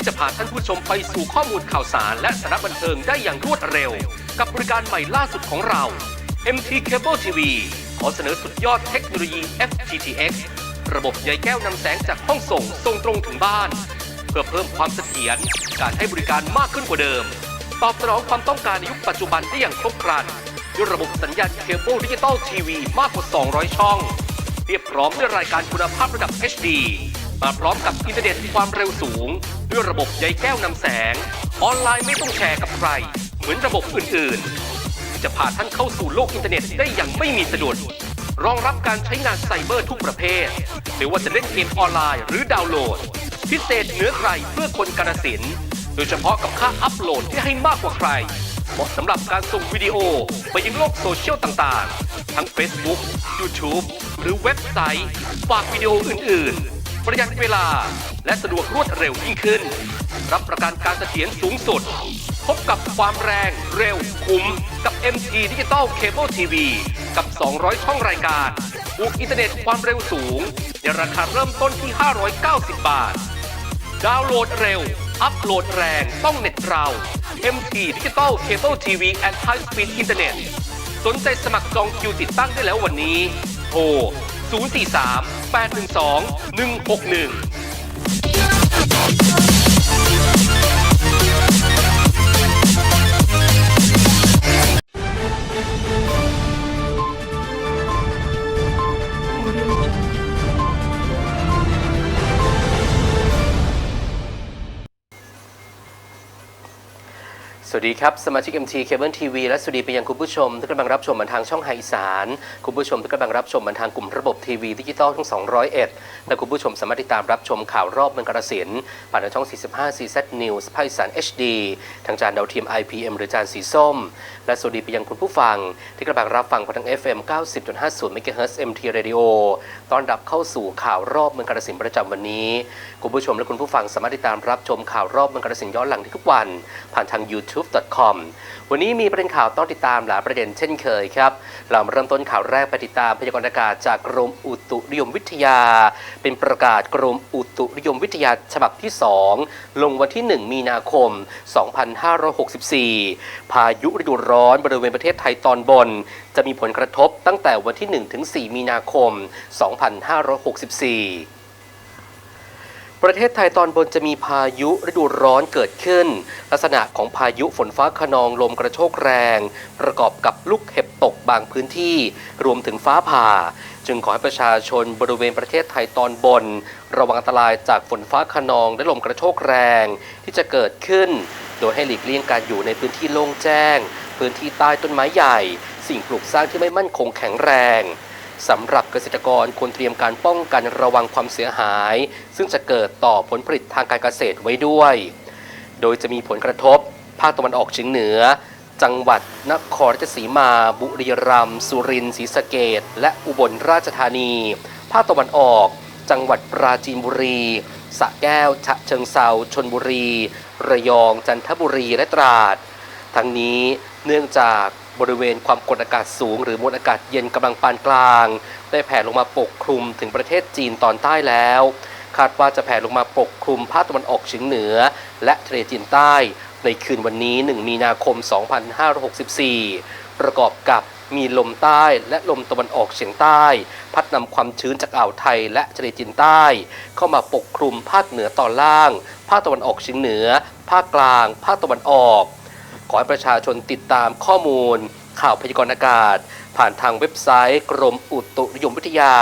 ที่จะพาท่านผู้ชมไปสู่ข้อมูลข่าวสาร และสาระบันเทิงได้อย่างรวดเร็ว กับบริการใหม่ล่าสุดของเรา MT Cable TV ขอเสนอสุดยอดเทคโนโลยี FTTX ระบบใยแก้วนำแสงจากห้องส่งส่งตรงถึงบ้าน เพื่อเพิ่มความเสถียรการให้บริการมากขึ้นกว่าเดิม ตอบสนองความต้องการในยุคปัจจุบันได้อย่างครบครันด้วยระบบสัญญาณเคเบิลดิจิตอลทีวีมากกว่า 200 ช่อง เรียบพร้อมด้วยรายการคุณภาพระดับ HD มาพร้อมกับอินเทอร์เน็ตความเร็วสูง ด้วยระบบใยแก้วนำแสง ออนไลน์ไม่ต้องแชร์กับใคร เหมือนระบบอื่นๆ จะพาท่านเข้าสู่โลกอินเทอร์เน็ตได้อย่างไม่มีสะดุดรองรับการใช้งานไซเบอร์ทุกประเภท ไม่ว่าจะเล่นเกมออนไลน์หรือดาวน์โหลด พิเศษเหนือใครเพื่อคนกาฬสิน โดยเฉพาะกับค่าอัพโหลดที่ให้มากกว่าใคร เหมาะสำหรับการส่งวิดีโอไปยังโลกโซเชียลต่างๆ ทั้ง Facebook YouTube หรือเว็บไซต์ ฝากวิดีโออื่นๆ ประหยัดเวลา และสะดวกรวดเร็วยิ่งขึ้น รับประกันการเสถียรสูงสุด พบกับความแรงเร็วคุ้ม กับ MT Digital Cable TV กับ 200 ช่องรายการบวกอินเทอร์เน็ตความเร็วสูง ในราคาเริ่มต้นที่ 590 บาท ดาวน์โหลดเร็ว อัพโหลดแรงต้องเน็ตเรา MT Digital Cable TV and High Speed Internet สนใจสมัครจองคิวติดตั้งได้แล้ววันนี้ โทร 043 812 161 สวัสดีครับ สมาชิก MT Cable TV และสวัสดีไปยังคุณผู้ชมที่กำลังรับชมมันทางช่องไฮสานคุณผู้ชมที่กำลังรับชมมันทางกลุ่มระบบทีวีดิจิตอลทั้ง 201 และคุณผู้ชมสามารถติดตามรับชมข่าวรอบเมืองกาฬสินผ่านทางช่อง 45 CZ News ภาคอีสาน HD ทางจานดาวเทียม IPM หรือจานสีส้ม และสวัสดีไปยังคุณผู้ฟังที่กำลังรับฟังผ่านทาง FM 90.50 MHz MT Radio ต้อนรับเข้าสู่ข่าวรอบเมืองกาฬสินประจำวันนี้ คุณผู้ชมและคุณผู้ฟังสามารถติดตามรับชมข่าวรอบเมืองกาฬสินย้อนหลังได้ทุกวัน ผ่านทาง youtube.com วันนี้มีประเด็นข่าวต้องติดตามหลายประเด็นเช่นเคยครับ เรา,าเริ่มต้นข่าวแรกไปติดตามพยากรณ์อากาศจากกรมอุตุนิยมวิทยา เป็นประกาศกรมอุตุนิยมวิทยาฉบับที่ 2 ลงวันที่ 1 มีนาคม 2564 พายุฤดูร้อนบริเวณประเทศไทยตอนบน จะมีผลกระทบตั้งแต่วันที่ 1 ถึง 4 มีนาคม2564 ประเทศไทยตอนบนจะมีพายุฤดูร้อนเกิดขึ้น ลักษณะของพายุฝนฟ้าขนองลมกระโชกแรง ประกอบกับลูกเห็บตกบางพื้นที่ รวมถึงฟ้าผ่า จึงขอให้ประชาชนบริเวณประเทศไทยตอนบน ระวังอันตรายจากฝนฟ้าขนองและลมกระโชกแรง ที่จะเกิดขึ้น โดยให้หลีกเลี่ยงการอยู่ในพื้นที่โล่งแจ้ง พื้นที่ใต้ต้นไม้ใหญ่ สิ่งปลูกสร้างที่ไม่มั่นคงแข็งแรง สำหรับเกษตรกรควรเตรียมการป้องกันระวังความเสียหาย ซึ่งจะเกิดต่อผลผลิตทางการเกษตรไว้ด้วย โดยจะมีผลกระทบ ภาคตะวันออกเฉียงเหนือ จังหวัดนครราชสีมา บุรีรัมย์สุรินทร์ศรีสะเกดและอุบลราชธานี ภาคตะวันออก จังหวัดปราจีนบุรีสระแก้ว ฉะเชิงเซาชนบุรี ระยองจันทบุรีและตราด ทั้งนี้เนื่องจาก บริเวณความกดอากาศสูง หรือมวลอากาศเย็นกำลังปานกลาง ได้แผ่ลงมาปกคลุมถึงประเทศจีนตอนใต้แล้ว คาดว่าจะแผ่ลงมาปกคลุมภาคตะวันออกเฉียงเหนือ และทะเลจีนใต้ ในคืนวันนี้ 1 มีนาคม 2564 ประกอบกับมีลมใต้และลมตะวันออกเฉียงใต้ พัดนำความชื้นจากอ่าวไทยและทะเลจีนใต้ เข้ามาปกคลุมภาคเหนือตอนล่าง ภาคตะวันออกเฉียงเหนือ ภาคกลาง ภาคตะวันออก ขอให้ประชาชนติดตามข้อมูล ข่าวพยากรณ์อากาศ ผ่านทางเว็บไซต์ กรมอุตุนิยมวิทยา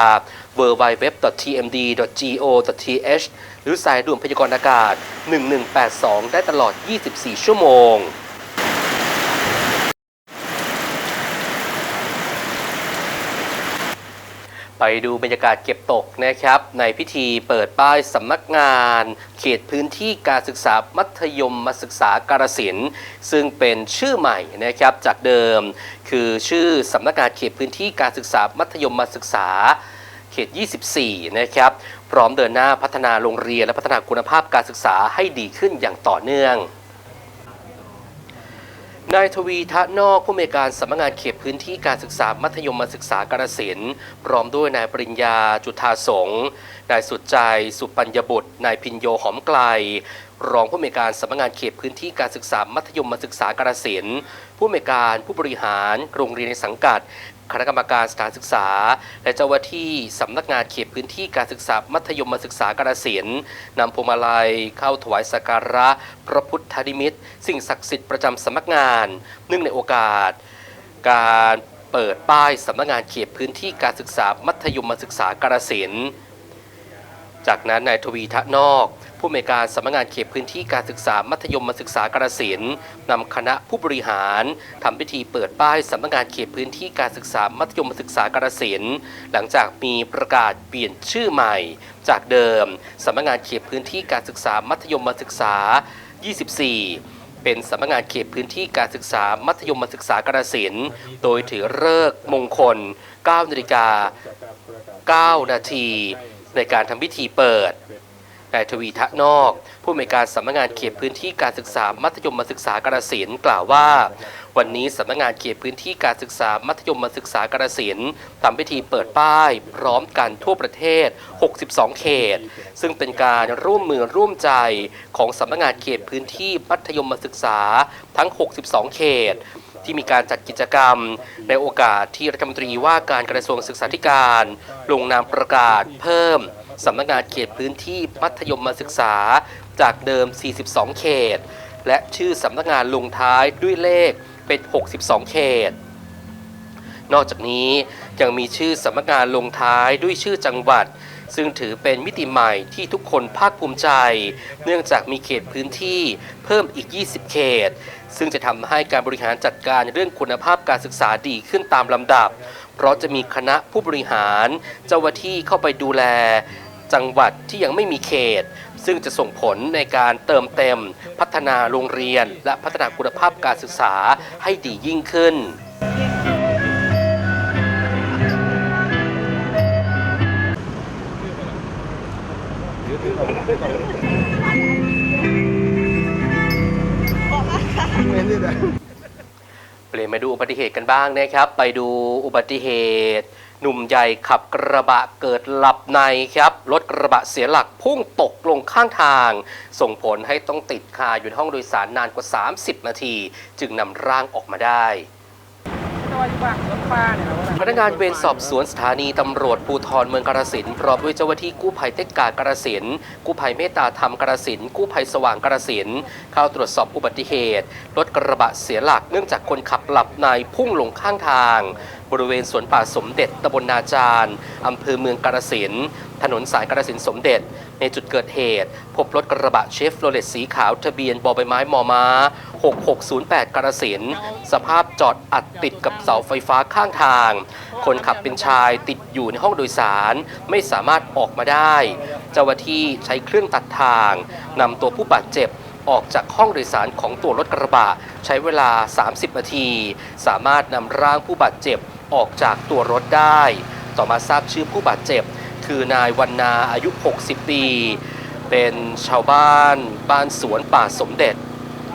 www.tmd.go.th หรือสายด่วนพยากรณ์อากาศ 1182 ได้ตลอด 24 ชั่วโมง ไปดูบรรยากาศเก็บตกนะครับ ในพิธีเปิดป้ายสำนักงาน เขตพื้นที่การศึกษามัธยมมาศึกษาการสินธุ์ซึ่งเป็นชื่อใหม่นะครับจากเดิม คือชื่อสำนักงานเขตพื้นที่การศึกษามัธยมมาศึกษาเขต 24 นะครับ พร้อมเดินหน้าพัฒนาโรงเรียนและพัฒนาคุณภาพการศึกษาให้ดีขึ้นอย่างต่อเนื่อง นายทวีทะนอกผู้อำนวยการสำนักงานเขตพื้นที่การศึกษามัธยมศึกษากาฬสินพร้อมด้วยนายปริญญาจุธาสงฆ์นายสุดใจ สุปัญญบุตร นายพินโยหอมไกล รองผู้อำนวยการสำนักงานเขตพื้นที่การศึกษามัธยมศึกษากาฬสินผู้อำนวยการผู้บริหารโรงเรียนในสังกัด คณะกรรมการสถานศึกษา และเจ้าหน้าที่สำนักงานเขตพื้นที่การศึกษา มัธยมศึกษากาฬสินนำพวงมาลัยเข้าถวายสักการะ พระพุทธนิมิต สิ่งศักดิ์สิทธิ์ประจำสำนักงาน เนื่องในโอกาส การเปิดป้ายสำนักงานเขตพื้นที่การศึกษา มัธยมศึกษากาฬสินจากนั้นนายทวีทะนอก ผู้อำนวยการสำนักงานเขตพื้นที่การศึกษามัธยมศึกษากาฬสินนำคณะผู้บริหารทำพิธีเปิดป้ายสำนักงานเขตพื้นที่การศึกษามัธยมศึกษากาฬสินหลังจากมีประกาศเปลี่ยนชื่อใหม่ จากเดิมสำนักงานเขตพื้นที่การศึกษามัธยมศึกษา 24เป็นสำนักงานเขตพื้นที่การศึกษามัธยมศึกษากาฬสินโดยถือเลิกมงคล 9 นาฬิกา 9 นาที ในการทำพิธีเปิด นายทวีทะนอก ผู้อำนวยการสำนักงานเขตพื้นที่การศึกษามัธยมศึกษากาฬสินกล่าวว่า วันนี้สำนักงานเขตพื้นที่การศึกษามัธยมศึกษากาฬสินทำพิธีเปิดป้าย พร้อมกันทั่วประเทศ 62 เขต ซึ่งเป็นการร่วมมือร่วมใจของสำนักงานเขตพื้นที่มัธยมศึกษาทั้ง 62 เขตที่มีการจัดกิจกรรม ในโอกาสที่รัฐมนตรีว่าการกระทรวงศึกษาธิการ ลงนามประกาศเพิ่ม สำนักงานเขตพื้นที่มัธยมศึกษา จากเดิม 42 เขต และชื่อสำนักงานลงท้ายด้วยเลขเป็น 62 เขต นอกจากนี้ยังมีชื่อสำนักงานลงท้ายด้วยชื่อจังหวัด ซึ่งถือเป็นมิติใหม่ที่ทุกคนภาคภูมิใจ เนื่องจากมีเขตพื้นที่เพิ่มอีก 20 เขต ซึ่งจะทำให้การบริหารจัดการเรื่องคุณภาพการศึกษาดีขึ้นตามลำดับ เพราะจะมีคณะผู้บริหาร เจ้าหน้าที่เข้าไปดูแล จังหวัดที่ยังไม่มีเขต ซึ่งจะส่งผลในการเติมเต็ม พัฒนาโรงเรียน และพัฒนาคุณภาพการศึกษาให้ดียิ่งขึ้นเปลี่ยนมาดูอุบัติเหตุกันบ้างนะครับ ไปดูอุบัติเหตุ หนุ่มใหญ่ขับกระบะเกิดหลับในครับ รถกระบะเสียหลักพุ่งตกลงข้างทาง ส่งผลให้ต้องติดคาอยู่ในห้องโดยสารนานกว่า 30 นาที จึงนำร่างออกมาได้ พนักงานเวรสอบสวนสถานีตำรวจภูธรเมืองกาฬสินธุ์พร้อมด้วยเจ้าหน้าที่กู้ภัยเทศกากาฬสินธุ์กู้ภัยเมตตาธรรมกาฬสินธุ์กู้ภัยสว่างกาฬสินธุ์เข้าตรวจสอบอุบัติเหตุรถกระบะเสียหลักเนื่องจากคนขับหลับในพุ่งลงข้างทาง บริเวณสวนป่าสมเด็จตำบลนาจารอำเภอเมืองกาฬสินธุ์ถนนสายกาฬสินธุ์สมเด็จ ในจุดเกิดเหตุ พบรถกระบะเชฟโรเลตสีขาวทะเบียนบอใบไม้มอม้า 6608กาฬสินสภาพจอดอัดติดกับเสาไฟฟ้าข้างทาง คนขับเป็นชายติดอยู่ในห้องโดยสาร ไม่สามารถออกมาได้ เจ้าหน้าที่ใช้เครื่องตัดทางนำตัวผู้บาดเจ็บออกจากห้องโดยสารของตัวรถกระบะใช้เวลา 30 นาที สามารถนำร่างผู้บาดเจ็บออกจากตัวรถได้ ต่อมาทราบชื่อผู้บาดเจ็บ คือนายวันนาอายุ 60 ปี เป็นชาวบ้านบ้านสวนป่าสมเด็จ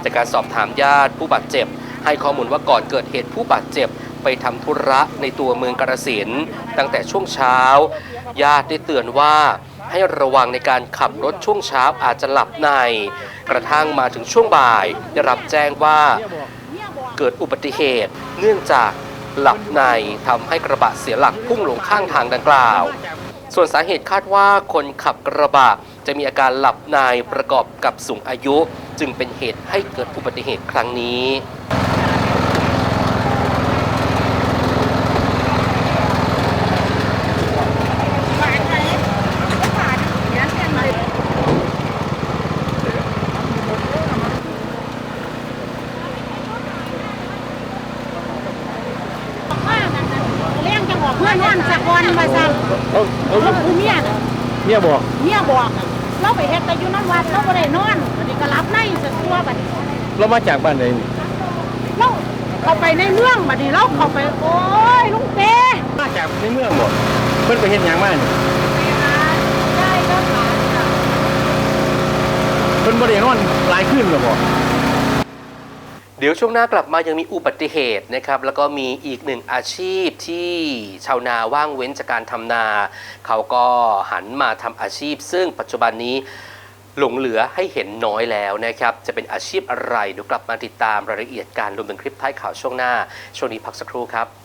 จากการสอบถามญาติผู้บาดเจ็บ ให้ข้อมูลว่าก่อนเกิดเหตุผู้บาดเจ็บไปทำธุระในตัวเมืองกาฬสินตั้งแต่ช่วงเช้า ญาติได้เตือนว่าให้ระวังในการขับรถช่วงเช้าอาจจะหลับใน กระทั่งมาถึงช่วงบ่าย ได้รับแจ้งว่าเกิดอุบัติเหตุ เนื่องจากหลับในทำให้กระบะเสียหลักพุ่งลงข้างทางดังกล่าว ส่วนสาเหตุคาดว่าคนขับกระบะจะมีอาการหลับในประกอบกับสูงอายุ จึงเป็นเหตุให้เกิดอุบัติเหตุครั้งนี้ เลี้ยงจะบอกเพื่อนว่าสักวันมาสั่น เอาเอาแล้วผู้เมียน่ะเนี่ยบอกเมียบอกเราไปเฮ็ดแต่อยู่น้ำวัดเราบ่ได้นอนบัดนี้ก็รับในสตัวบัดนี้เรามาจากบ้านไหนนี่เราเข้าไปในเมืองบัดนี้เราเข้าไปโอ้ยลุงเป้มาจากในเมืองบอกเพิ่นไปเฮ็ดหยังมานี่ได้ก็ผ่านจ้ะเพิ่นบ่ได้นอนหลายคืนหรอบ่เดี๋ยวช่วงหน้ากลับมายังมีอุบัติเหตุนะครับ แล้วก็มีอีกหนึ่งอาชีพที่ชาวนาว่างเว้นจากการทำนา เขาก็หันมาทำอาชีพ ซึ่งปัจจุบันนี้หลงเหลือให้เห็นน้อยแล้วนะครับ จะเป็นอาชีพอะไรเดี๋ยวกลับมาติดตามรายละเอียดการรวมถึงคลิปท้ายข่าวช่วงหน้า ช่วงนี้พักสักครู่ครับ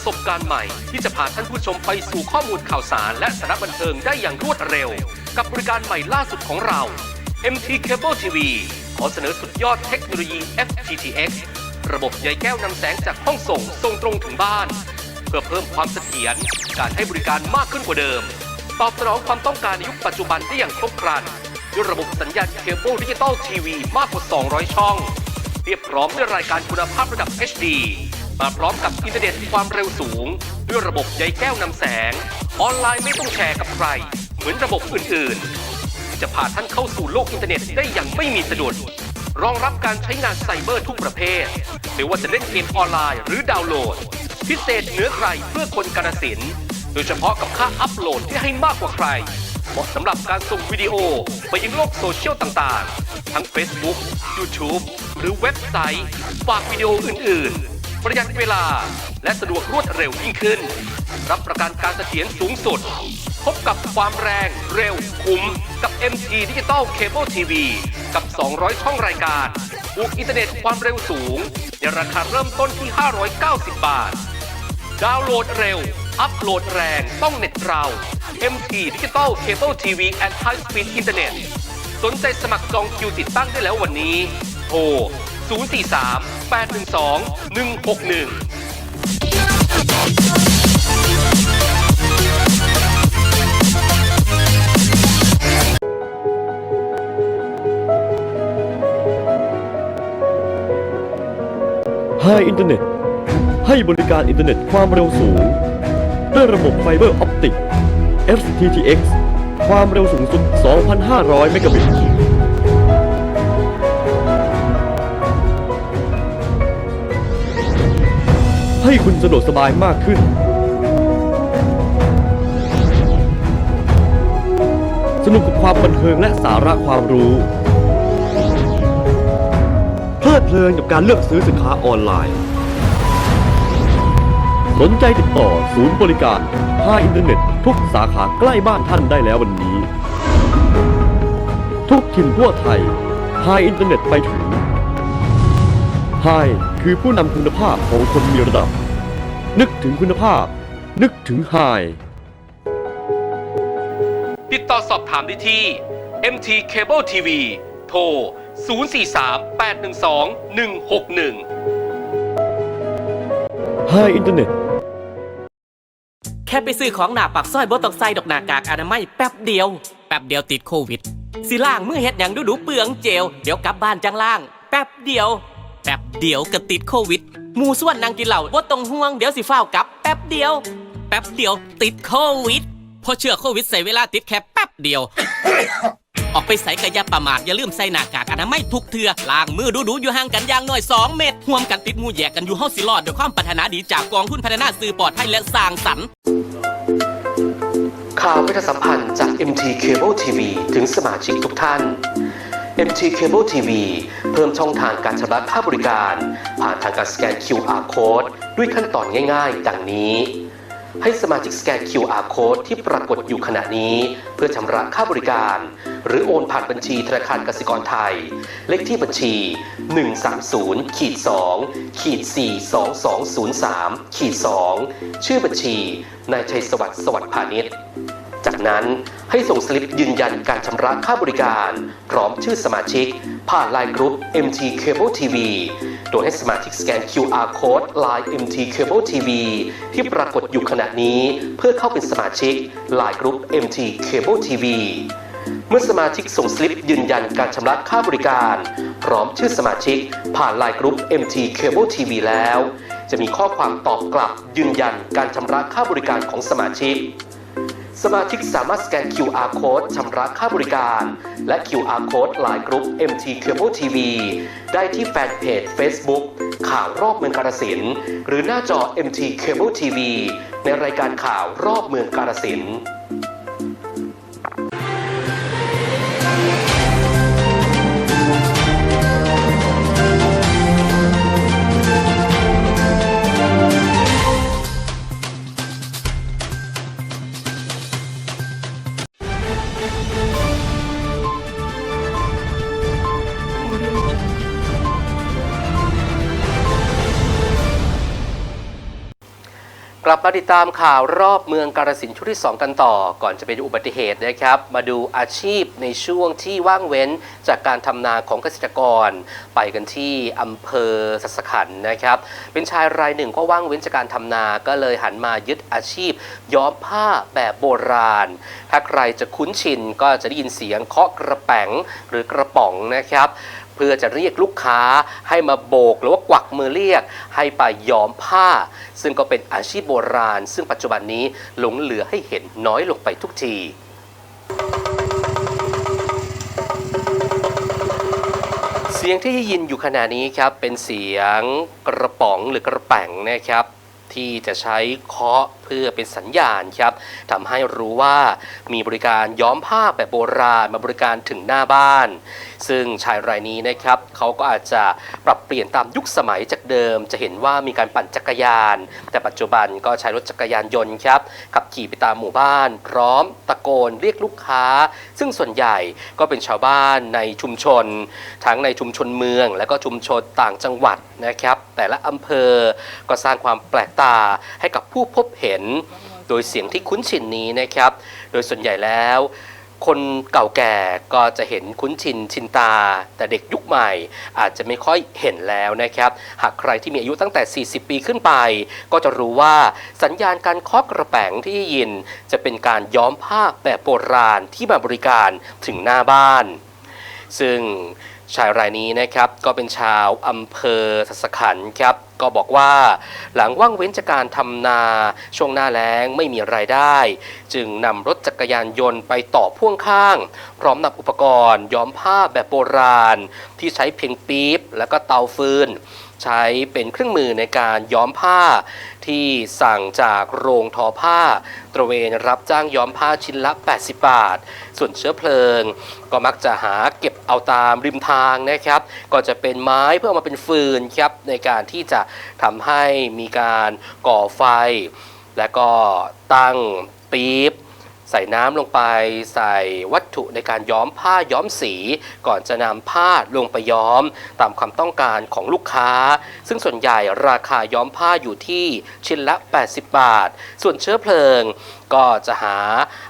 ประสบการณ์ใหม่ ที่จะพาท่านผู้ชมไปสู่ข้อมูลข่าวสาร และสาระบันเทิงได้อย่างรวดเร็ว กับบริการใหม่ล่าสุดของเรา MT Cable TV ขอเสนอสุดยอดเทคโนโลยี FTTX ระบบใยแก้วนำแสงจากห้องส่งส่งตรงถึงบ้าน เพื่อเพิ่มความเสถียรการให้บริการมากขึ้นกว่าเดิม ตอบสนองความต้องการในยุคปัจจุบันได้อย่างครบครันด้วยระบบสัญญาณเคเบิลดิจิตอลทีวีมากกว่า 200 ช่อง เรียบพร้อมด้วยรายการคุณภาพระดับ HD มาพร้อมกับอินเทอร์เน็ตความเร็วสูง ด้วยระบบใยแก้วนำแสง ออนไลน์ไม่ต้องแชร์กับใคร เหมือนระบบอื่นๆ จะพาท่านเข้าสู่โลกอินเทอร์เน็ตได้อย่างไม่มีสะดุด รองรับการใช้งานไซเบอร์ทุกประเภท ไม่ว่าจะเล่นเกมออนไลน์หรือดาวน์โหลด พิเศษเหนือใครเพื่อคนกาฬสินโดยเฉพาะกับค่าอัพโหลดที่ให้มากกว่าใครเหมาะสำหรับการส่งวิดีโอไปยังโลกโซเชียลต่างๆ ทั้ง Facebook YouTube หรือเว็บไซต์ ฝากวิดีโออื่นๆ ประหยัดเวลา และสะดวกรวดเร็วยิ่งขึ้น รับประกันการเสถียรสูงสุด พบกับความแรงเร็วคุ้ม กับ MT Digital Cable TV กับ 200 ช่องรายการบวกอินเทอร์เน็ตความเร็วสูง ในราคาเริ่มต้นที่ 590 บาท ดาวน์โหลดเร็ว อัพโหลดแรงต้องเน็ตเรา MT Digital Cable TV and High Speed Internet สนใจสมัครจองคิวติดตั้งได้แล้ววันนี้ โทร 043 812 161ไฮอินเทอร์เน็ต ให้บริการอินเทอร์เน็ตความเร็วสูง ด้วยระบบไฟเบอร์ออปติก FTTX ความเร็วสูงสุด 2,500 เมกะบิต ให้คุณสะดวกสบายมากขึ้น สนุกกับความบันเทิงและสาระความรู้ เพลิดเพลินกับการเลือกซื้อสินค้าออนไลน์ สนใจติดต่อศูนย์บริการภาอินเทอร์เน็ต ทุกสาขาใกล้บ้านท่านได้แล้ววันนี้ ทุกถิ่นทั่วไทยไฮอินเทอร์เน็ตไปถึงไฮคือผู้นำคุณภาพของคนมีระดับ ถึงคุณภาพ นึกถึงไฮติดต่อสอบถามได้ที่ MT Cable TV โทร 043 812 161 ไฮอินเทอร์เน็ต แค่ไปซื้อของหนาปากซอยบ่ต้องใส่ดอกหน้ากากอนามัยแป๊บเดียว แป๊บเดียวติดโควิด สิล่างมือเฮ็ดหยังดูดูๆเปลืองเจล เดี๋ยวกลับบ้านจังล่าง แป๊บเดียว แป๊บเดียวก็ติดโควิดห มูส่วนนางกินเหล้าบ่ต้องห่วงเดี๋ยวสิฟ้าวกลับแป๊บเดียว แป๊บเดียวติดโควิดเพอเชื้อโควิดใส่เวลาติดแค่แป๊บเดียว ออกไปใส่กระยาประมาทอย่าลืมใส่หน้ากากอนามัยทุกเทือล้างมือดูๆอยู่ห่างกันอย่างน้อย 2 เมตรห่วมกันติดหมูแยกกันอยู่เฮาสิรอดด้วยความปรารถนาดีจากกองทุนพัฒนาสื่อปลอดภัยและสร้างสรรค์ ข่าวประชาสัมพันธ์จาก MT Cable TV ถึงสมาชิกทุกท่าน MT Cable TV เพิ่มช่องทางการชำระค่าบริการ ผ่านทางการสแกน QR Code ด้วยขั้นตอนง่ายๆ ดังนี้ ให้สมาชิกสแกน QR Code ที่ปรากฏอยู่ขณะนี้ เพื่อชำระค่าบริการ หรือโอนผ่านบัญชีธนาคารกสิกรไทย เลขที่บัญชี 130ขีด2ขีด42203ขีด2ชื่อบัญชีนายชัยสวัสดิ์สวัสดิ์พาณิชย์ นั้น ให้ส่งสลิปยืนยันการชำระค่าบริการ พร้อมชื่อสมาชิก ผ่าน Line Group MT Cable TV โดยให้สมาชิกสแกน QR Code Line MT Cable TV ที่ปรากฏอยู่ขณะนี้เพื่อเข้าเป็นสมาชิก Line Group MT Cable TV เมื่อสมาชิกส่งสลิปยืนยันการชำระค่าบริการ พร้อมชื่อสมาชิก ผ่าน Line Group MT Cable TV แล้ว จะมีข้อความตอบกลับยืนยันการชำระค่าบริการของสมาชิก สมาชิกสามารถสแกน QR Code ชำระค่าบริการ และ QR Code ไลน์กรุ๊ป MT Cable TV ได้ที่แฟนเพจ Facebook ข่าวรอบเมืองกาฬสินธุ์หรือหน้าจอ MT Cable TV ในรายการข่าวรอบเมืองกาฬสิน ลับมาติดตามข่าวรอบเมืองกาฬสินชุดที่ 2 กันต่อ ก่อนจะไปดูอุบัติเหตุนะครับ มาดูอาชีพในช่วงที่ว่างเว้นจากการทำนาของเกษตรกร ไปกันที่อำเภอสัสขันนะครับ เป็นชายรายหนึ่งก็ว่างเว้นจากการทำนาก็เลยหันมายึดอาชีพ ย้อมผ้าแบบโบราณ ถ้าใครจะคุ้นชินก็จะได้ยินเสียงเคาะกระแป๋งหรือกระป๋องนะครับ พื่อจะเรียกลูกค้าให้มาโบก หรือว่ากวักมือเรียก ให้ไปย้อมผ้า ซึ่งก็เป็นอาชีพโบราณ ซึ่งปัจจุบันนี้หลงเหลือให้เห็นน้อยลงไปทุกทีเสียงที่ได้ยินอยู่ขณะนี้ครับเป็นเสียงกระป๋องหรือกระแป๋งนะครับที่จะใช้เคาะ พื่อเป็นสัญญาณครับทำให้รู้ว่ามีบริการย้อมผ้าแบบโบราณมาบริการถึงหน้าบ้าน ซึ่งชายรายนี้นะครับเขาก็อาจจะปรับเปลี่ยนตามยุคสมัยจากเดิม จะเห็นว่ามีการปั่นจักรยาน แต่ปัจจุบันก็ใช้รถจักรยานยนต์ครับขับขี่ไปตามหมู่บ้าน พร้อมตะโกนเรียกลูกค้า ซึ่งส่วนใหญ่ก็เป็นชาวบ้านในชุมชน ทั้งในชุมชนเมือง และก็ชุมชนต่างจังหวัดนะครับ แต่ละอำเภอก็สร้างความแปลกตาให้กับผู้พบเห็นน โดยเสียงที่คุ้นชินนี้นะครับ โดยส่วนใหญ่แล้ว คนเก่าแก่ก็จะเห็นคุ้นชินชินตา แต่เด็กยุคใหม่ อาจจะไม่ค่อยเห็นแล้วนะครับ หากใครที่มีอายุตั้งแต่ 40 ปีขึ้นไป ก็จะรู้ว่าสัญญาณการเคาะกระแป๋งที่ได้ยิน จะเป็นการย้อมผ้าแบบโบราณที่มาบริการถึงหน้าบ้าน ซึ่งชายรายนี้นะครับก็เป็นชาวอำเภอสัสขันธ์ครับ ก็บอกว่า หลังว่างเว้นจากการทำนาช่วงหน้าแล้งไม่มีรายได้ จึงนำรถจักรยานยนต์ไปต่อพ่วงข้าง พร้อมนำอุปกรณ์ ย้อมผ้าแบบโบราณ ที่ใช้เพียงปี๊บ และก็เตาฟืน ใช้เป็นเครื่องมือในการย้อมผ้า ที่สั่งจากโรงทอผ้า ตระเวนรับจ้างย้อมผ้าชิ้นละ 80 บาท ส่วนเชื้อเพลิง ก็มักจะหาเก็บเอาตามริมทางนะครับ ก็จะเป็นไม้เพื่อเอามาเป็นฟืนครับในการที่จะทำให้มีการก่อไฟ และก็ตั้งปี๊บ ใส่น้ำลงไปใส่วัตถุในการย้อมผ้าย้อมสี ก่อนจะนำผ้าลงไปย้อม ตามความต้องการของลูกค้า ซึ่งส่วนใหญ่ราคาย้อมผ้าอยู่ที่ชิ้นละ 80 บาท ส่วนเชื้อเพลิง ก็จะหา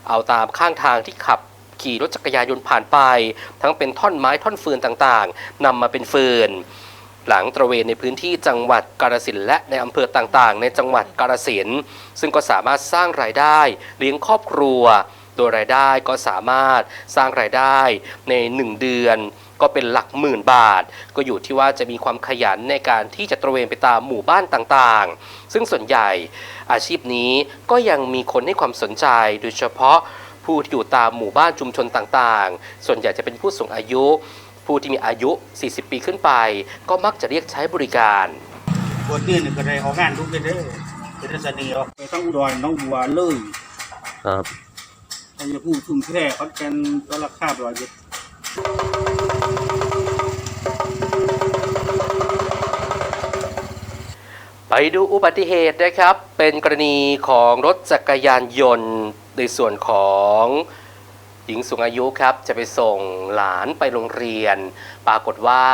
เอาตามข้างทางที่ขับขี่รถจักรยานยนต์ผ่านไป ทั้งเป็นท่อนไม้ท่อนฟืนต่างๆนำมาเป็นฟืน หลังตระเวนในพื้นที่จังหวัดกาฬสินธุ์และในอำเภอต่างๆ ในจังหวัดกาฬสินธุ์ซึ่งก็สามารถสร้างรายได้ เลี้ยงครอบครัว โดยรายได้ก็สามารถสร้างรายได้ใน 1 เดือนก็เป็นหลักหมื่นบาท ก็อยู่ที่ว่าจะมีความขยันในการที่จะตระเวนไปตามหมู่บ้านต่างๆ ซึ่งส่วนใหญ่อาชีพนี้ก็ยังมีคนให้ความสนใจโดยเฉพาะผู้ที่อยู่ตามหมู่บ้านชุมชนต่างๆ ส่วนใหญ่จะเป็นผู้สูงอายุ ผู้ที่มีอายุ 40 ปีขึ้นไป ก็มักจะเรียกใช้บริการปวดนี่นี่ก็ได้ออกงานทุกเดือนเด้อเป็นรัศนีออกไปทั้งอุดรน้องบัวเลยครับชัยภูมิชุมแพร่ขอนแก่นก็ราคาร้อยเอ็ดไปดูอุบัติเหตุนะครับ เป็นกรณีของรถจักรยานยนต์ในส่วนของห ญิงสูงอายุครับจะไปส่งหลานไปโรงเรียน ปรากฏว่า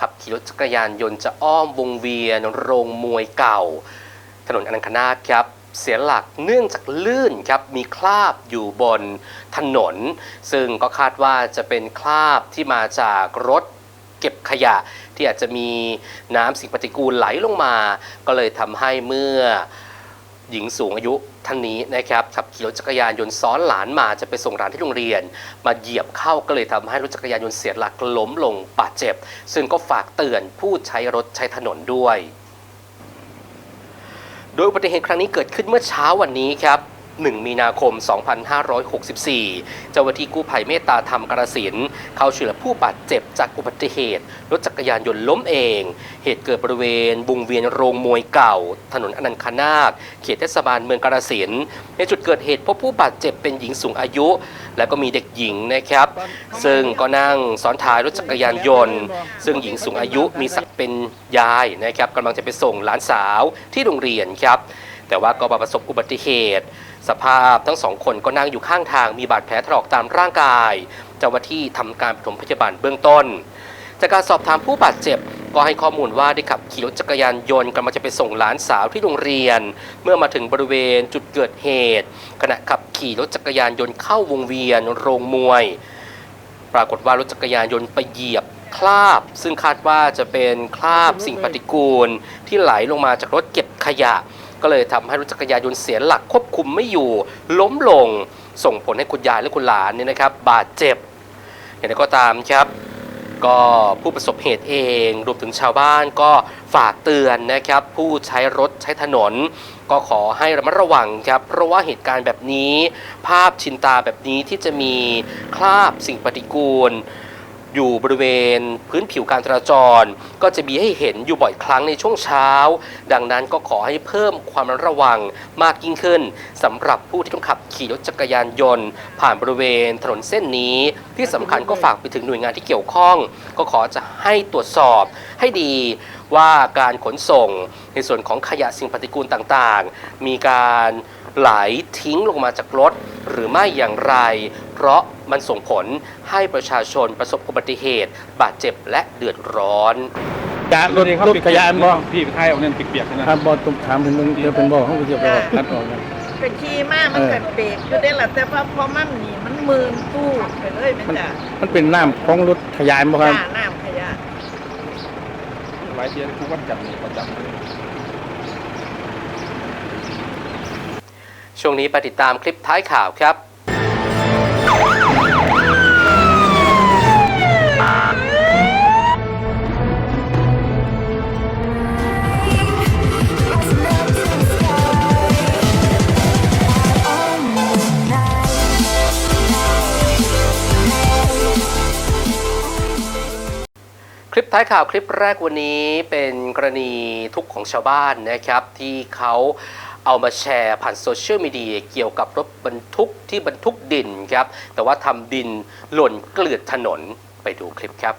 ขับขี่รถจักรยานยนต์จะอ้อมวงเวียนโรงมวยเก่า ถนนอนันคนาครับเสียหลักเนื่องจากลื่นครับมีคราบอยู่บนถนน ซึ่งก็คาดว่าจะเป็นคราบที่มาจากรถเก็บขยะที่อาจจะมีน้ำสิ่งปฏิกูลไหลลงมา ก็เลยทำให้เมื่อ หญิงสูงอายุท่านนี้นะครับขับขี่รถจักรยานยนต์ซ้อนหลานมาจะไปส่งหลานที่โรงเรียน มาเหยียบเข้าก็เลยทำให้รถจักรยานยนต์เสียหลักล้มลงบาดเจ็บ ซึ่งก็ฝากเตือนผู้ใช้รถใช้ถนนด้วย โดยอุบัติเหตุครั้งนี้เกิดขึ้นเมื่อเช้าวันนี้ครับ 1 มีนาคม 2564 เจ้าหน้าที่กู้ภัยเมตตาธรรมกระสินเข้าช่วยเหลือผู้บาดเจ็บจากอุบัติเหตุ รถจักรยานยนต์ล้มเอง เหตุเกิดบริเวณวงเวียนโรงมวยเก่า ถนนอนันคนาค เขตเทศบาลเมืองกาฬสินในจุดเกิดเหตุพบผู้บาดเจ็บเป็นหญิงสูงอายุ และก็มีเด็กหญิงนะครับ ซึ่งก็นั่งซ้อนท้ายรถจักรยานยนต์ ซึ่งหญิงสูงอายุมีศักดิ์เป็นยายนะครับกำลังจะไปส่งหลานสาวที่โรงเรียนครับ แต่ว่าก็มาประสบอุบัติเหตุ สภาพทั้งสองคนก็นั่งอยู่ข้างทางมีบาดแผลถลอกตามร่างกาย เจ้าหน้าที่ทำการปฐมพยาบาลเบื้องต้น จากการสอบถามผู้บาดเจ็บก็ให้ข้อมูลว่าได้ขับขี่รถจักรยานยนต์กำลังจะไปส่งหลานสาวที่โรงเรียน เมื่อมาถึงบริเวณจุดเกิดเหตุ ขณะขับขี่รถจักรยานยนต์เข้าวงเวียนโรงมวย ปรากฏว่ารถจักรยานยนต์ไปเหยียบคราบ ซึ่งคาดว่าจะเป็นคราบสิ่งปฏิกูลที่ไหลลงมาจากรถเก็บขยะ ก็เลยทำให้รถจักรยานยนต์เสียหลักควบคุมไม่อยู่ ล้มลงส่งผลให้คุณยายและคุณหลานเนี่ยนะครับ บาดเจ็บอย่างไรก็ตามครับ ก็ผู้ประสบเหตุเองรวมถึงชาวบ้านก็ฝากเตือนนะครับ ผู้ใช้รถใช้ถนน ก็ขอให้ระมัดระวังครับ เพราะว่าเหตุการณ์แบบนี้ ภาพชินตาแบบนี้ที่จะมีคราบสิ่งปฏิกูล อยู่บริเวณพื้นผิวการจราจร ก็จะมีให้เห็นอยู่บ่อยครั้งในช่วงเช้า ดังนั้นก็ขอให้เพิ่มความระมัดระวังมากยิ่งขึ้นสำหรับผู้ที่ต้องขับขี่รถจักรยานยนต์ ผ่านบริเวณถนนเส้นนี้ ที่สำคัญก็ฝากไปถึงหน่วยงานที่เกี่ยวข้อง ก็ขอจะให้ตรวจสอบให้ดีว่าการขนส่งในส่วนของขยะสิ่งปฏิกูลต่างๆ มีการ ไหลทิ้งลงมาจากรถ หรือไม่อย่างไร เพราะมันส่งผลให้ประชาชนประสบอุบัติเหตุ บาดเจ็บและเดือดร้อนยานรถรถขยานบ่พี่ไทยเอาเงินเปียกๆนะครับบ่ต้องถามเพิ่นเบิ่งเดี๋ยวเพิ่นบอกเขาก็จะไปตัดออกนะเป็นขี่มามันก็เบรกอยู่ได้ละแต่พอพอมันนี่มันมืนตู้ไปเลยแม่มันจ้ะมันเป็นน้ำของรถขยานบ่ครับจ้าน้ำขยะหลายเดือนทุกวันจันทร์นี่ประจำเลย ช่วงนี้ไปติดตามคลิปท้ายข่าวครับ คลิปท้ายข่าวคลิปแรกวันนี้เป็นกรณีทุกข์ของชาวบ้านนะครับที่เขา เอามาแชร์ผ่านโซเชียลมีเดียเกี่ยวกับรถบรรทุกที่บรรทุกดินครับ แต่ว่าทำดินหล่นเกลื่อนถนนไปดูคลิปครับ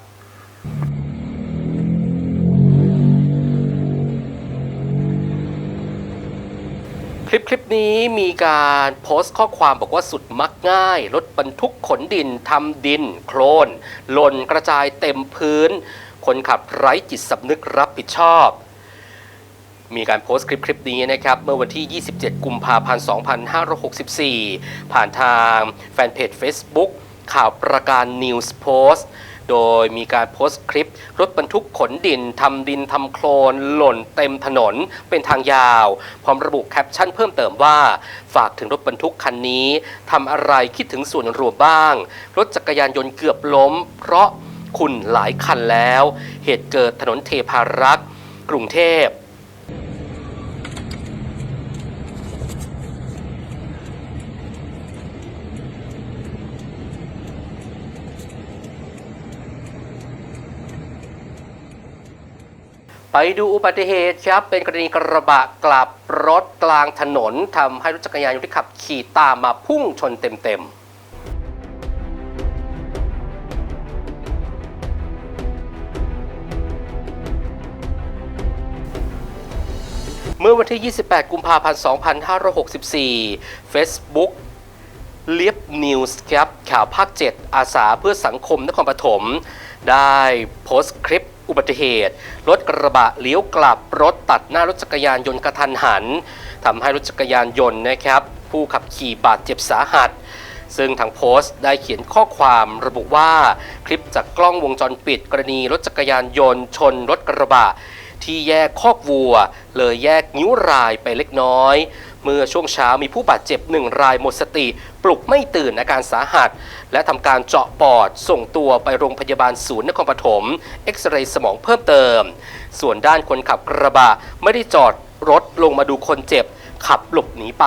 คลิปคลิปนี้มีการโพสต์ข้อความบอกว่าสุดมักง่าย รถบรรทุกขนดินทำดิน โคลนหล่นกระจายเต็มพื้น คนขับไร้จิตสำนึกรับผิดชอบ มีการโพสต์คลิปคลิปนี้นะครับเมื่อวันที่ 27 กุมภาพันธ์ 2564 ผ่านทางแฟนเพจ Facebook ข่าวประการนิวส์โพสต์โดยมีการโพสต์คลิป รถบรรทุกขนดินทำดินทำโคลน หล่นเต็มถนนเป็นทางยาว พร้อมระบุแคปชั่นเพิ่มเติมว่า ฝากถึงรถบรรทุกคันนี้ทำอะไรคิดถึงส่วนรวมบ้าง รถจักรยานยนต์เกือบล้ม เพราะคุณหลายคันแล้ว เหตุเกิดถนนเทพารักษ์กรุงเทพ ไปดูอุบัติเหตุครับ เป็นกรณีกระบะกลับรถกลางถนนทำให้รถจักรยานยนต์ที่ขับขี่ตามมาพุ่งชนเต็มๆเมื่อวันที่ 28 กุมภาพันธ์ 2564 Facebook เลียบนิวส์ครับ ข่าวภาค 7 อาสาเพื่อสังคมนครปฐม ได้โพสต์คลิป อุบัติเหตุ รถกระบะเลี้ยวกลับรถตัดหน้ารถจักรยานยนต์กระทันหันทำให้รถจักรยานยนต์นะครับ ผู้ขับขี่บาดเจ็บสาหัส ซึ่งทางโพสต์ได้เขียนข้อความระบุว่า คลิปจากกล้องวงจรปิด กรณีรถจักรยานยนต์ ชนรถกระบะที่แยกคอกวัว เลยแยกนิ้วรายไปเล็กน้อย เมื่อช่วงเช้ามีผู้บาดเจ็บหนึ่งรายหมดสติ ปลุกไม่ตื่นอาการสาหัส และทำการเจาะปอด ส่งตัวไปโรงพยาบาลศูนย์นครปฐมเอ็กซเรย์สมองเพิ่มเติม ส่วนด้านคนขับกระบะไม่ได้จอดรถลงมาดูคนเจ็บ ขับหลบหนีไป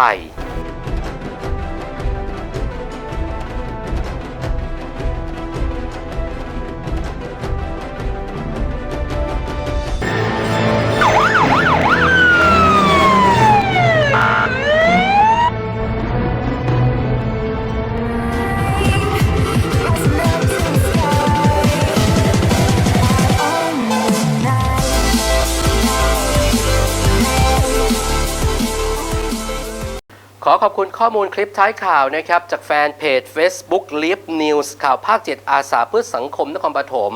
ข้อมูลคลิปท้ายข่าวนะครับ จากแฟนเพจ Facebook l i v e News ข่าวภาค 7 อาสาเพื่อสังคมนครปฐม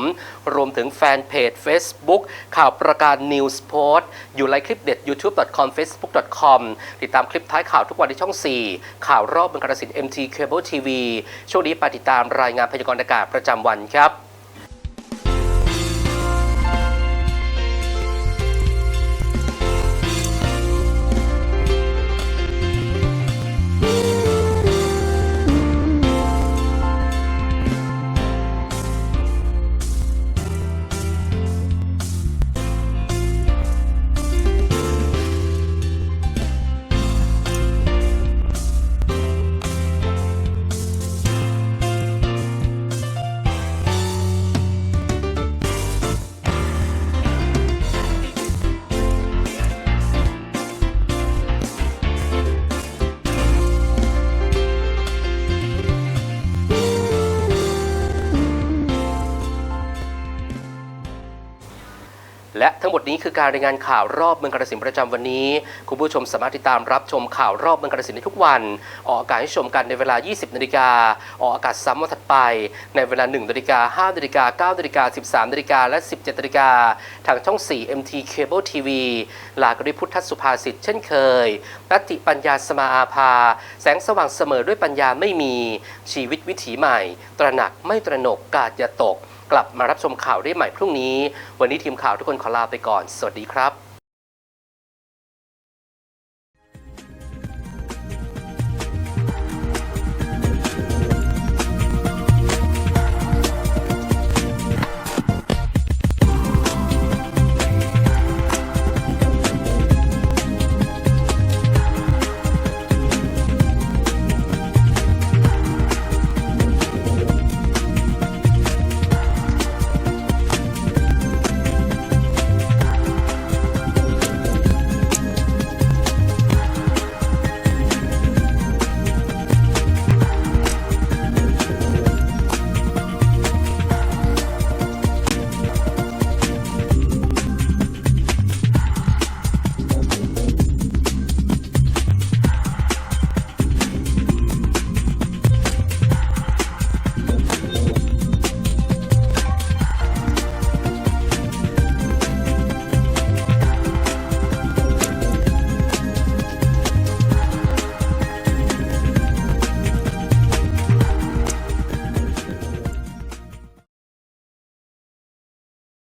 รวมถึงแฟนเพจ Facebook ข่าวประการ News Post อยู่ไลค์คลิปเด็ด youtube.com facebook.com ติดตามคลิปท้ายข่าวทุกวันที่ช่อง 4 ข่าวรอบเมืองกระสิน MT Cable TV ช่วงนี้ไปติดตามรายงานพยากรณ์อากาศประจำวันครับ และทั้งหมดนี้คือการรายงานข่าวรอบเมืองกระสินประจำวันนี้ คุณผู้ชมสามารถติดตามรับชมข่าวรอบเมืองกระสินได้ทุกวัน ออกอากาศให้ชมกันในเวลา 20 นาฬิกา ออกอากาศซ้ำวันถัดไป ในเวลา 1 นาฬิกา 5 นาฬิกา 9 นาฬิกา 13 นาฬิกา และ 17 นาฬิกา ทางช่อง 4 MT Cable TV ลากันด้วยพุทธสุภาษิตเช่นเคยนัตติปัญญาสมาอาภา แสงสว่างเสมอด้วยปัญญาไม่มี ชีวิตวิถีใหม่ ตระหนักไม่ตระหนกกาดอย่าตก กลับมารับชมข่าวได้ใหม่พรุ่งนี้ วันนี้ทีมข่าวทุกคนขอลาไปก่อน สวัสดีครับ